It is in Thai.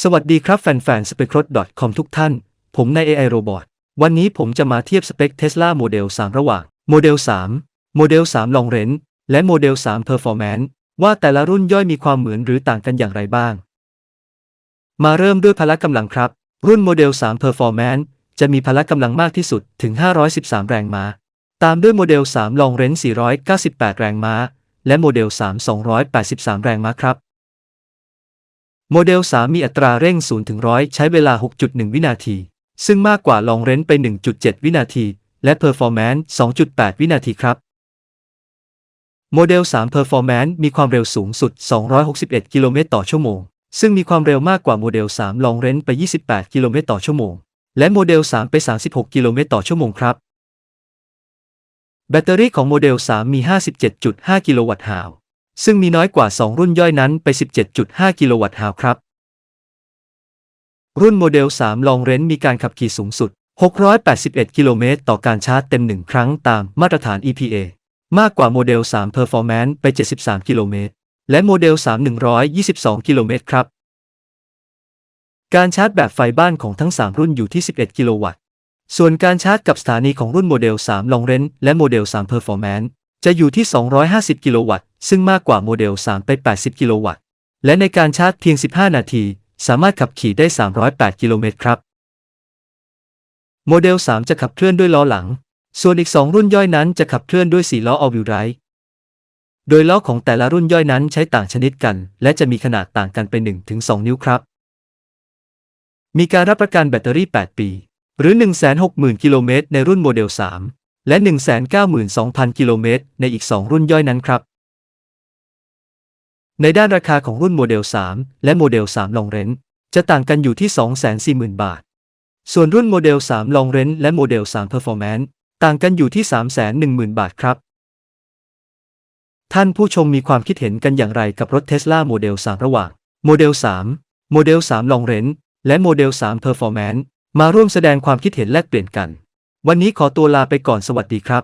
สวัสดีครับแฟนๆ s p e c r o t c o m ทุกท่าน ผมนาย AI Robot วันนี้ผมจะมาเทียบสเปค Tesla Model 3 ระหว่างโมเดล3โมเดล3 Long Range และโมเดล3 Performance ว่าแต่ละรุ่นย่อยมีความเหมือนหรือต่างกันอย่างไรบ้าง มาเริ่มด้วยพละกำลังครับ รุ่นโมเดล3 Performance จะมีพละกำลังมากที่สุดถึง 513 แรงม้า ตามด้วยโมเดล3 Long Range 498 แรงม้า และโมเดล3 283 แรงม้าครับ โมเดล 3 มีอัตราเร่ง0ถึง100 ใช้เวลา 6.1 วินาที ซึ่งมากกว่าลองเรนไป 1.7 วินาที และ Performance 2.8 วินาทีครับ โมเดล 3 Performance มีความเร็วสูงสุด 261 กิโลเมตรต่อชั่วโมง ซึ่งมีความเร็วมากกว่าโมเดล 3 ลองเรนไป 28 กิโลเมตรต่อชั่วโมง และโมเดล 3 ไป 36 กิโลเมตรต่อชั่วโมงครับ แบตเตอรี่ของโมเดล 3 มี 57.5 กิโลวัตต์ฮาว ซึ่งมีน้อยกว่า 2 รุ่นย่อยนั้นไป 17.5 กิโลวัตต์ฮาวครับ รุ่นโมเดล 3 ลองเรนมีการขับขี่สูงสุด 681 กิโลเมตรต่อการชาร์จเต็ม 1 ครั้งตามมาตรฐาน EPA มากกว่าโมเดล 3 Performance ไป 73 กิโลเมตร และโมเดล 3 122 กิโลเมตรครับ การชาร์จแบบไฟบ้านของทั้ง 3 รุ่นอยู่ที่ 11 กิโลวัตต์ ส่วนการชาร์จกับสถานีของรุ่นโมเดล3 Long Range และโมเดล 3 Performance จะอยู่ที่ 250 กิโลวัตต์ ซึ่งมากกว่าโมเดล 3 ไป 80 กิโลวัตต์ และในการชาร์จเพียง 15 นาที สามารถขับขี่ได้ 308 กิโลเมตรครับ โมเดล 3 จะขับเคลื่อนด้วยล้อหลัง ส่วนอีก 2 รุ่นย่อยนั้นจะขับเคลื่อนด้วย4ล้อ All Wheel Drive โดยล้อของแต่ละรุ่นย่อยนั้นใช้ต่างชนิดกัน และจะมีขนาดต่างกันไป 1-2 นิ้วครับ มีการรับประกันแบตเตอรี่ 8 ปี หรือ 160,000 กิโลเมตรในรุ่นโมเดล 3 และ 192,000 กิโลเมตรในอีก 2 รุ่นย่อยนั้นครับ ในด้านราคาของรุ่นโมเดล 3 และโมเดล3 Long Range จะต่างกันอยู่ที่ 240,000 บาท ส่วนรุ่นโมเดล3 Long Range และโมเดล 3 Performance ต่างกันอยู่ที่ 310,000 บาทครับ ท่านผู้ชมมีความคิดเห็นกันอย่างไรกับรถ Tesla โมเดล 3 ระหว่างโมเดล 3 โมเดล3 Long Range และโมเดล 3 Performance มาร่วมแสดงความคิดเห็นแลกเปลี่ยนกัน วันนี้ขอตัวลาไปก่อนสวัสดีครับ